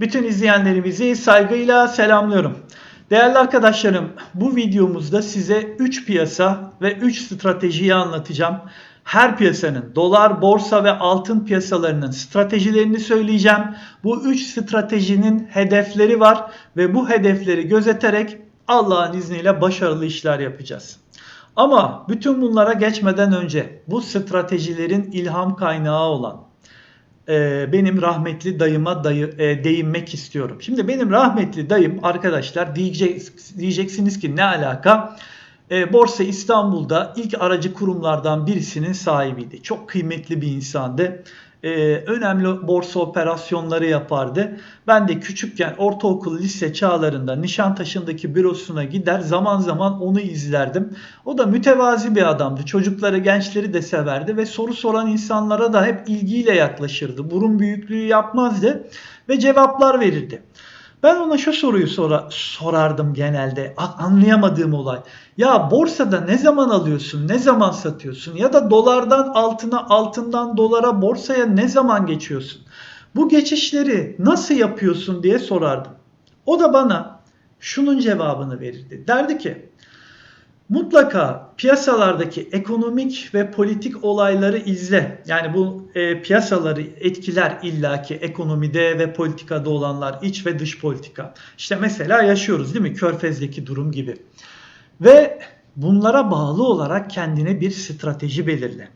Bütün izleyenlerimizi saygıyla selamlıyorum. Değerli arkadaşlarım, bu videomuzda size 3 piyasa ve 3 stratejiyi anlatacağım. Her piyasanın dolar, borsa ve altın piyasalarının stratejilerini söyleyeceğim. Bu 3 stratejinin hedefleri var ve bu hedefleri gözeterek Allah'ın izniyle başarılı işler yapacağız. Ama bütün bunlara geçmeden önce bu stratejilerin ilham kaynağı olan e, benim rahmetli dayıma dayı, e, değinmek istiyorum. Şimdi benim rahmetli dayım arkadaşlar diyecek, diyeceksiniz ki ne alaka? E, Borsa İstanbul'da ilk aracı kurumlardan birisinin sahibiydi. Çok kıymetli bir insandı. E, önemli borsa operasyonları yapardı. Ben de küçükken ortaokul lise çağlarında Nişantaşı'ndaki bürosuna gider zaman zaman onu izlerdim. O da mütevazi bir adamdı. Çocukları, gençleri de severdi ve soru soran insanlara da hep ilgiyle yaklaşırdı. Burun büyüklüğü yapmazdı ve cevaplar verirdi. Ben ona şu soruyu sora, sorardım genelde anlayamadığım olay. Ya borsada ne zaman alıyorsun, ne zaman satıyorsun ya da dolardan altına, altından dolara, borsaya ne zaman geçiyorsun? Bu geçişleri nasıl yapıyorsun diye sorardım. O da bana şunun cevabını verirdi. Derdi ki mutlaka piyasalardaki ekonomik ve politik olayları izle. Yani bu e, piyasaları etkiler illaki ekonomide ve politikada olanlar iç ve dış politika. İşte mesela yaşıyoruz değil mi? Körfez'deki durum gibi. Ve bunlara bağlı olarak kendine bir strateji belirle.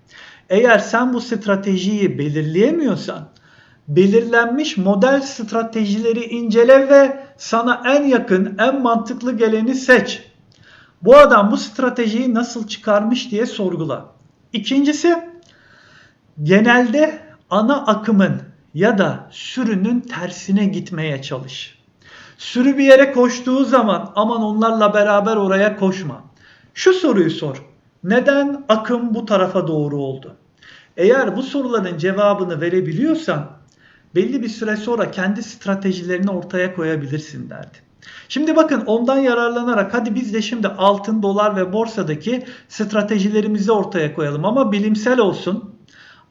Eğer sen bu stratejiyi belirleyemiyorsan belirlenmiş model stratejileri incele ve sana en yakın, en mantıklı geleni seç. Bu adam bu stratejiyi nasıl çıkarmış diye sorgula. İkincisi genelde ana akımın ya da sürünün tersine gitmeye çalış. Sürü bir yere koştuğu zaman aman onlarla beraber oraya koşma. Şu soruyu sor. Neden akım bu tarafa doğru oldu? Eğer bu soruların cevabını verebiliyorsan belli bir süre sonra kendi stratejilerini ortaya koyabilirsin derdi. Şimdi bakın ondan yararlanarak hadi biz de şimdi altın, dolar ve borsadaki stratejilerimizi ortaya koyalım ama bilimsel olsun.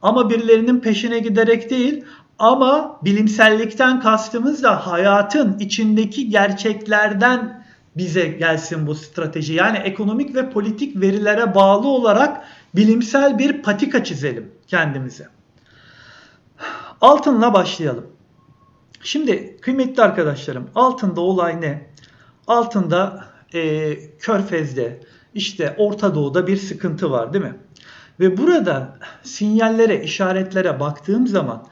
Ama birilerinin peşine giderek değil ama bilimsellikten kastımız da hayatın içindeki gerçeklerden bize gelsin bu strateji. Yani ekonomik ve politik verilere bağlı olarak bilimsel bir patika çizelim kendimize. Altınla başlayalım. Şimdi kıymetli arkadaşlarım altında olay ne? Altında e, Körfez'de işte Orta Doğu'da bir sıkıntı var değil mi? Ve burada sinyallere, işaretlere baktığım zaman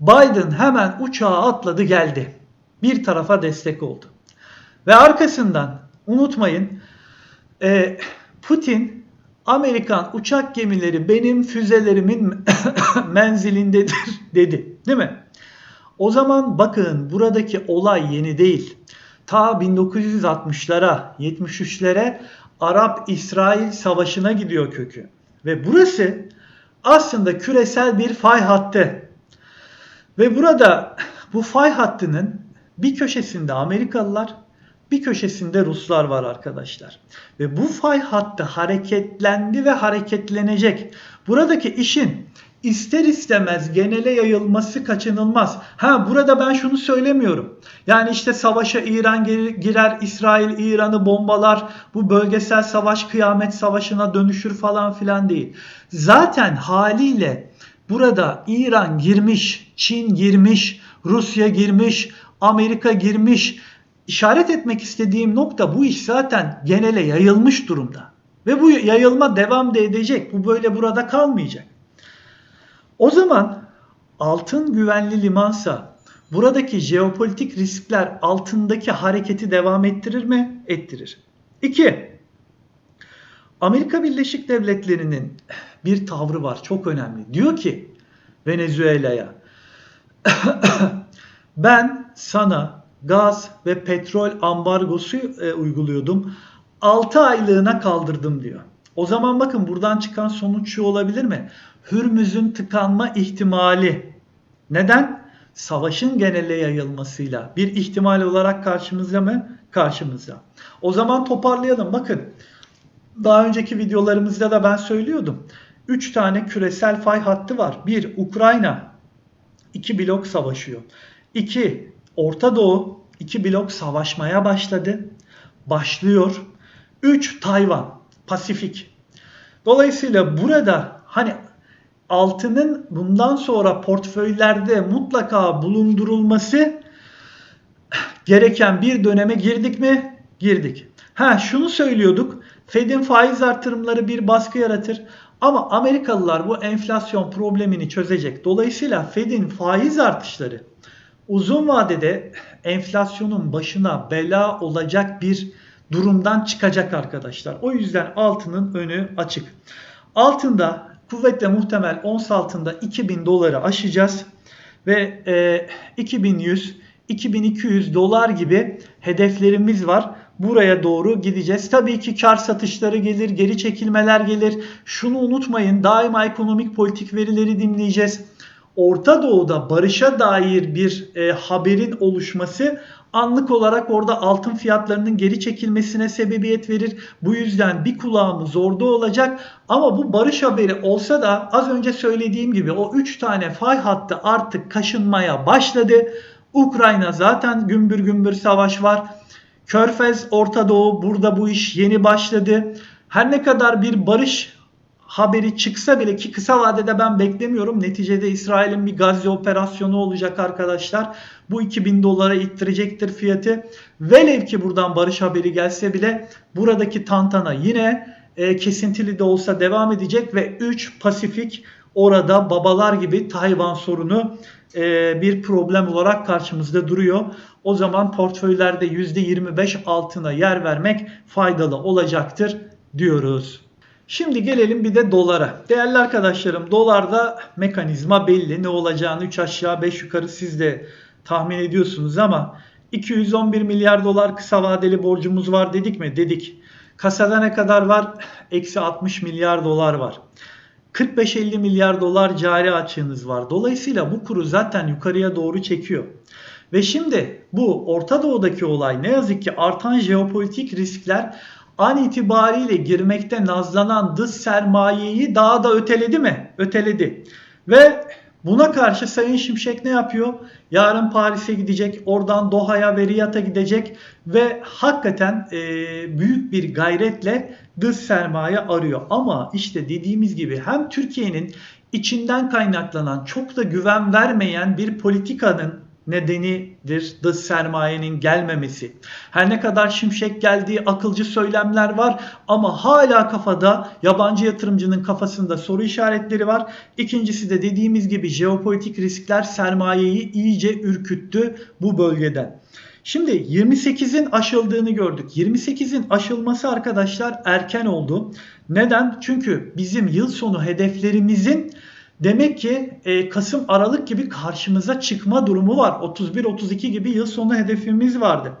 Biden hemen uçağa atladı geldi. Bir tarafa destek oldu. Ve arkasından unutmayın e, Putin Amerikan uçak gemileri benim füzelerimin menzilindedir dedi. Değil mi? O zaman bakın buradaki olay yeni değil. Ta 1960'lara, 73'lere Arap-İsrail savaşına gidiyor kökü. Ve burası aslında küresel bir fay hattı. Ve burada bu fay hattının bir köşesinde Amerikalılar, bir köşesinde Ruslar var arkadaşlar. Ve bu fay hattı hareketlendi ve hareketlenecek. Buradaki işin ister istemez genele yayılması kaçınılmaz. Ha burada ben şunu söylemiyorum. Yani işte savaşa İran girer, İsrail İran'ı bombalar, bu bölgesel savaş kıyamet savaşına dönüşür falan filan değil. Zaten haliyle burada İran girmiş, Çin girmiş, Rusya girmiş, Amerika girmiş. İşaret etmek istediğim nokta bu iş zaten genele yayılmış durumda. Ve bu yayılma devam da edecek. Bu böyle burada kalmayacak. O zaman altın güvenli limansa buradaki jeopolitik riskler altındaki hareketi devam ettirir mi? Ettirir. 2. Amerika Birleşik Devletleri'nin bir tavrı var çok önemli. Diyor ki Venezuela'ya ben sana gaz ve petrol ambargosu e, uyguluyordum. 6 aylığına kaldırdım diyor. O zaman bakın buradan çıkan sonuç şu olabilir mi? Hürmüz'ün tıkanma ihtimali. Neden? Savaşın genele yayılmasıyla bir ihtimal olarak karşımızda mı? Karşımızda. O zaman toparlayalım. Bakın daha önceki videolarımızda da ben söylüyordum. 3 tane küresel fay hattı var. 1. Ukrayna. 2. Blok savaşıyor. 2. Orta Doğu iki blok savaşmaya başladı. Başlıyor. 3 Tayvan, Pasifik. Dolayısıyla burada hani altının bundan sonra portföylerde mutlaka bulundurulması gereken bir döneme girdik mi? Girdik. Ha şunu söylüyorduk. Fed'in faiz artırımları bir baskı yaratır. Ama Amerikalılar bu enflasyon problemini çözecek. Dolayısıyla Fed'in faiz artışları uzun vadede enflasyonun başına bela olacak bir durumdan çıkacak arkadaşlar. O yüzden altının önü açık. Altında kuvvetle muhtemel ons altında 2000 doları aşacağız ve e, 2100 2200 dolar gibi hedeflerimiz var. Buraya doğru gideceğiz. Tabii ki kar satışları gelir, geri çekilmeler gelir. Şunu unutmayın, daima ekonomik politik verileri dinleyeceğiz. Orta Doğu'da barışa dair bir e, haberin oluşması anlık olarak orada altın fiyatlarının geri çekilmesine sebebiyet verir. Bu yüzden bir kulağımız orada olacak. Ama bu barış haberi olsa da az önce söylediğim gibi o 3 tane fay hattı artık kaşınmaya başladı. Ukrayna zaten gümbür gümbür savaş var. Körfez, Orta Doğu burada bu iş yeni başladı. Her ne kadar bir barış haberi çıksa bile ki kısa vadede ben beklemiyorum. Neticede İsrail'in bir Gazze operasyonu olacak arkadaşlar. Bu 2000 dolara ittirecektir fiyatı. Velev ki buradan barış haberi gelse bile buradaki tantana yine e, kesintili de olsa devam edecek ve 3 Pasifik orada babalar gibi Tayvan sorunu e, bir problem olarak karşımızda duruyor. O zaman portföylerde %25 altına yer vermek faydalı olacaktır diyoruz. Şimdi gelelim bir de dolara. Değerli arkadaşlarım dolarda mekanizma belli. Ne olacağını 3 aşağı 5 yukarı siz de tahmin ediyorsunuz ama 211 milyar dolar kısa vadeli borcumuz var dedik mi? Dedik. Kasada ne kadar var? Eksi 60 milyar dolar var. 45-50 milyar dolar cari açığınız var. Dolayısıyla bu kuru zaten yukarıya doğru çekiyor. Ve şimdi bu Orta Doğu'daki olay ne yazık ki artan jeopolitik riskler an itibariyle girmekte nazlanan dış sermayeyi daha da öteledi mi? Öteledi. Ve buna karşı Sayın Şimşek ne yapıyor? Yarın Paris'e gidecek, oradan Doha'ya ve Riyad'a gidecek ve hakikaten e, büyük bir gayretle dış sermaye arıyor. Ama işte dediğimiz gibi hem Türkiye'nin içinden kaynaklanan çok da güven vermeyen bir politikanın nedenidir dış sermayenin gelmemesi. Her ne kadar şimşek geldiği akılcı söylemler var ama hala kafada yabancı yatırımcının kafasında soru işaretleri var. İkincisi de dediğimiz gibi jeopolitik riskler sermayeyi iyice ürküttü bu bölgeden. Şimdi 28'in aşıldığını gördük. 28'in aşılması arkadaşlar erken oldu. Neden? Çünkü bizim yıl sonu hedeflerimizin Demek ki e, Kasım Aralık gibi karşımıza çıkma durumu var. 31-32 gibi yıl sonu hedefimiz vardı.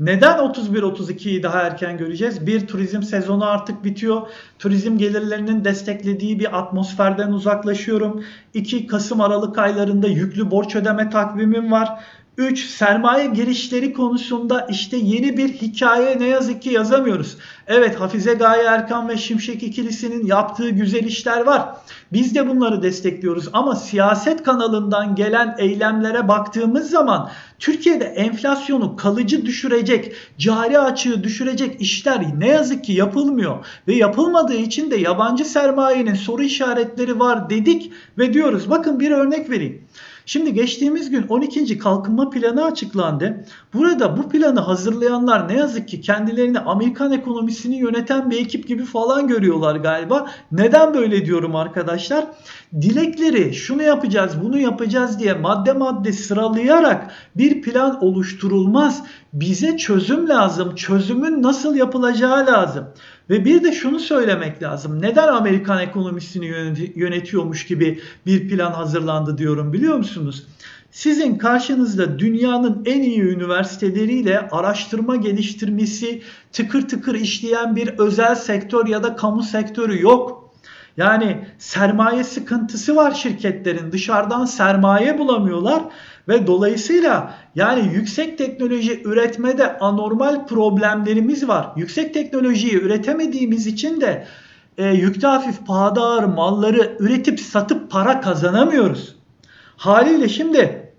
Neden 31-32'yi daha erken göreceğiz? Bir, turizm sezonu artık bitiyor. Turizm gelirlerinin desteklediği bir atmosferden uzaklaşıyorum. İki, Kasım Aralık aylarında yüklü borç ödeme takvimim var. 3. Sermaye girişleri konusunda işte yeni bir hikaye ne yazık ki yazamıyoruz. Evet Hafize Gaye Erkan ve Şimşek ikilisinin yaptığı güzel işler var. Biz de bunları destekliyoruz ama siyaset kanalından gelen eylemlere baktığımız zaman Türkiye'de enflasyonu kalıcı düşürecek, cari açığı düşürecek işler ne yazık ki yapılmıyor. Ve yapılmadığı için de yabancı sermayenin soru işaretleri var dedik ve diyoruz. Bakın bir örnek vereyim. Şimdi geçtiğimiz gün 12. kalkınma planı açıklandı. Burada bu planı hazırlayanlar ne yazık ki kendilerini Amerikan ekonomisini yöneten bir ekip gibi falan görüyorlar galiba. Neden böyle diyorum arkadaşlar? Dilekleri şunu yapacağız, bunu yapacağız diye madde madde sıralayarak bir plan oluşturulmaz. Bize çözüm lazım. Çözümün nasıl yapılacağı lazım. Ve bir de şunu söylemek lazım. Neden Amerikan ekonomisini yönetiyormuş gibi bir plan hazırlandı diyorum biliyor musunuz? Sizin karşınızda dünyanın en iyi üniversiteleriyle araştırma geliştirmesi tıkır tıkır işleyen bir özel sektör ya da kamu sektörü yok. Yani sermaye sıkıntısı var şirketlerin. Dışarıdan sermaye bulamıyorlar ve dolayısıyla yani yüksek teknoloji üretmede anormal problemlerimiz var. Yüksek teknolojiyi üretemediğimiz için de e, yükte hafif pahada ağır malları üretip satıp para kazanamıyoruz. Haliyle şimdi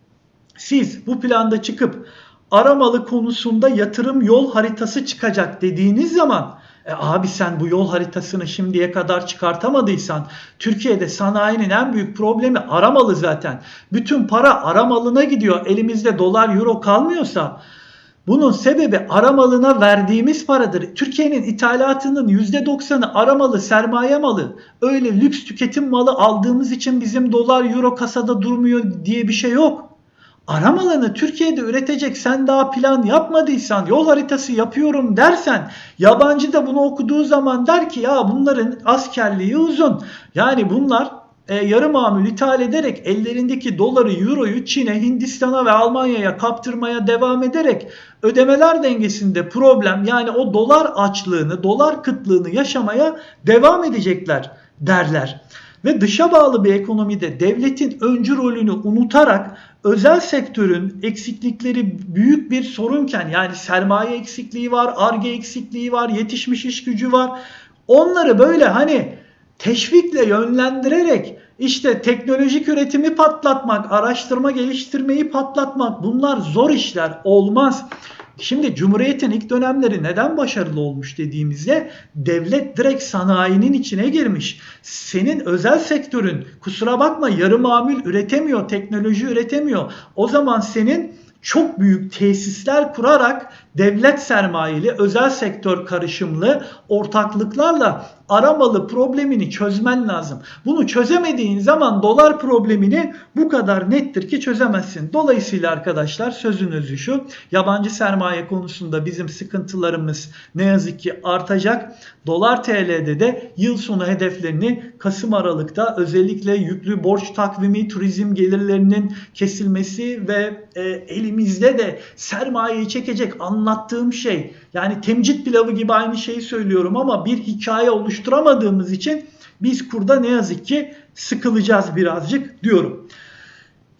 siz bu planda çıkıp aramalı konusunda yatırım yol haritası çıkacak dediğiniz zaman e abi sen bu yol haritasını şimdiye kadar çıkartamadıysan Türkiye'de sanayinin en büyük problemi aramalı zaten. Bütün para aramalına gidiyor. Elimizde dolar euro kalmıyorsa bunun sebebi aramalına verdiğimiz paradır. Türkiye'nin ithalatının %90'ı aramalı, sermaye malı. Öyle lüks tüketim malı aldığımız için bizim dolar euro kasada durmuyor diye bir şey yok. Aram Türkiye'de üretecek sen daha plan yapmadıysan yol haritası yapıyorum dersen yabancı da bunu okuduğu zaman der ki ya bunların askerliği uzun. Yani bunlar e, yarı mamül ithal ederek ellerindeki doları, euroyu Çin'e, Hindistan'a ve Almanya'ya kaptırmaya devam ederek ödemeler dengesinde problem yani o dolar açlığını, dolar kıtlığını yaşamaya devam edecekler derler. Ve dışa bağlı bir ekonomide devletin öncü rolünü unutarak özel sektörün eksiklikleri büyük bir sorunken yani sermaye eksikliği var, arge eksikliği var, yetişmiş iş gücü var. Onları böyle hani teşvikle yönlendirerek işte teknolojik üretimi patlatmak, araştırma geliştirmeyi patlatmak bunlar zor işler olmaz. Şimdi Cumhuriyet'in ilk dönemleri neden başarılı olmuş dediğimizde devlet direkt sanayinin içine girmiş. Senin özel sektörün kusura bakma yarı mamül üretemiyor, teknoloji üretemiyor. O zaman senin çok büyük tesisler kurarak devlet sermayeli, özel sektör karışımlı ortaklıklarla aramalı problemini çözmen lazım. Bunu çözemediğin zaman dolar problemini bu kadar nettir ki çözemezsin. Dolayısıyla arkadaşlar sözün özü şu. Yabancı sermaye konusunda bizim sıkıntılarımız ne yazık ki artacak. Dolar TL'de de yıl sonu hedeflerini Kasım Aralık'ta özellikle yüklü borç takvimi, turizm gelirlerinin kesilmesi ve e, elimizde de sermayeyi çekecek anlattığım şey yani temcit pilavı gibi aynı şeyi söylüyorum ama bir hikaye oluşturamadığımız için biz kurda ne yazık ki sıkılacağız birazcık diyorum.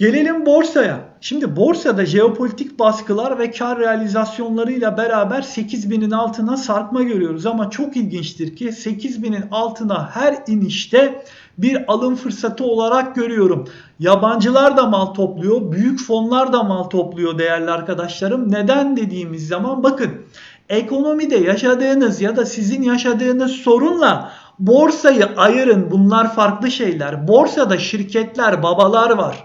Gelelim borsaya. Şimdi borsada jeopolitik baskılar ve kar realizasyonlarıyla beraber 8000'in altına sarkma görüyoruz. Ama çok ilginçtir ki 8000'in altına her inişte bir alım fırsatı olarak görüyorum. Yabancılar da mal topluyor, büyük fonlar da mal topluyor değerli arkadaşlarım. Neden dediğimiz zaman bakın ekonomide yaşadığınız ya da sizin yaşadığınız sorunla borsayı ayırın. Bunlar farklı şeyler. Borsada şirketler, babalar var.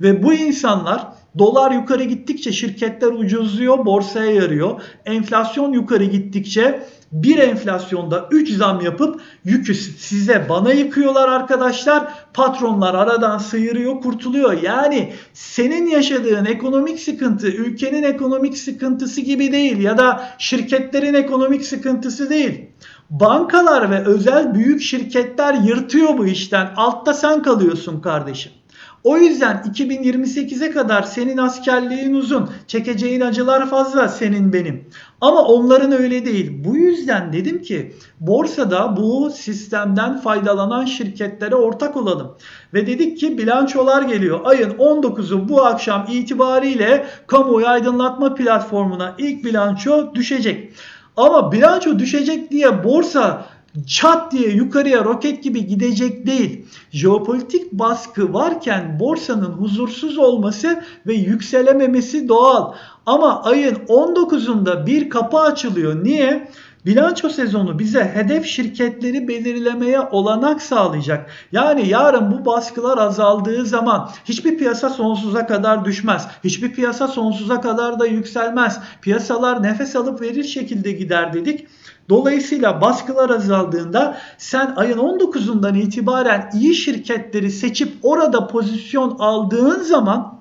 Ve bu insanlar dolar yukarı gittikçe şirketler ucuzluyor, borsaya yarıyor. Enflasyon yukarı gittikçe bir enflasyonda 3 zam yapıp yükü size bana yıkıyorlar arkadaşlar. Patronlar aradan sıyırıyor, kurtuluyor. Yani senin yaşadığın ekonomik sıkıntı ülkenin ekonomik sıkıntısı gibi değil ya da şirketlerin ekonomik sıkıntısı değil. Bankalar ve özel büyük şirketler yırtıyor bu işten. Altta sen kalıyorsun kardeşim. O yüzden 2028'e kadar senin askerliğin uzun, çekeceğin acılar fazla senin benim. Ama onların öyle değil. Bu yüzden dedim ki borsada bu sistemden faydalanan şirketlere ortak olalım. Ve dedik ki bilançolar geliyor. Ayın 19'u bu akşam itibariyle kamuoyu aydınlatma platformuna ilk bilanço düşecek. Ama bilanço düşecek diye borsa çat diye yukarıya roket gibi gidecek değil. Jeopolitik baskı varken borsanın huzursuz olması ve yükselememesi doğal. Ama ayın 19'unda bir kapı açılıyor. Niye? Bilanço sezonu bize hedef şirketleri belirlemeye olanak sağlayacak. Yani yarın bu baskılar azaldığı zaman hiçbir piyasa sonsuza kadar düşmez. Hiçbir piyasa sonsuza kadar da yükselmez. Piyasalar nefes alıp verir şekilde gider dedik. Dolayısıyla baskılar azaldığında sen ayın 19'undan itibaren iyi şirketleri seçip orada pozisyon aldığın zaman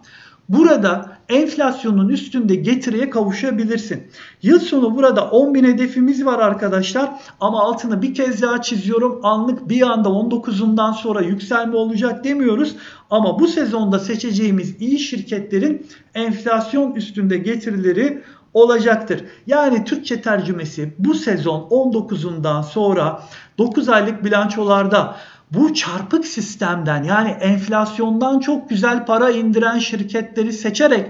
burada enflasyonun üstünde getiriye kavuşabilirsin. Yıl sonu burada 10 bin hedefimiz var arkadaşlar ama altını bir kez daha çiziyorum. Anlık bir anda 19'undan sonra yükselme olacak demiyoruz. Ama bu sezonda seçeceğimiz iyi şirketlerin enflasyon üstünde getirileri olacaktır. Yani Türkçe tercümesi bu sezon 19'undan sonra 9 aylık bilançolarda bu çarpık sistemden yani enflasyondan çok güzel para indiren şirketleri seçerek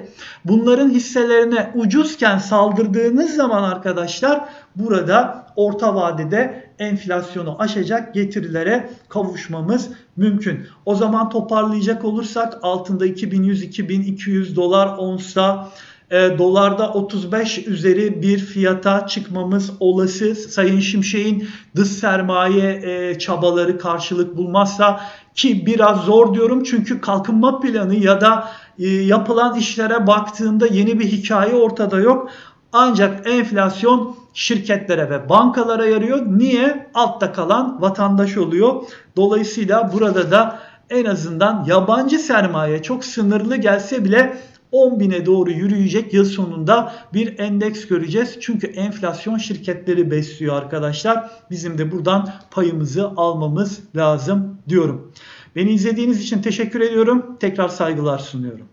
bunların hisselerine ucuzken saldırdığınız zaman arkadaşlar burada orta vadede enflasyonu aşacak getirilere kavuşmamız mümkün. O zaman toparlayacak olursak altında 2100-2200 dolar onsa e, dolarda 35 üzeri bir fiyata çıkmamız olası. Sayın Şimşek'in dış sermaye e, çabaları karşılık bulmazsa ki biraz zor diyorum çünkü kalkınma planı ya da e, yapılan işlere baktığında yeni bir hikaye ortada yok. Ancak enflasyon şirketlere ve bankalara yarıyor. Niye? Altta kalan vatandaş oluyor. Dolayısıyla burada da en azından yabancı sermaye çok sınırlı gelse bile 10 bine doğru yürüyecek yıl sonunda bir endeks göreceğiz. Çünkü enflasyon şirketleri besliyor arkadaşlar. Bizim de buradan payımızı almamız lazım diyorum. Beni izlediğiniz için teşekkür ediyorum. Tekrar saygılar sunuyorum.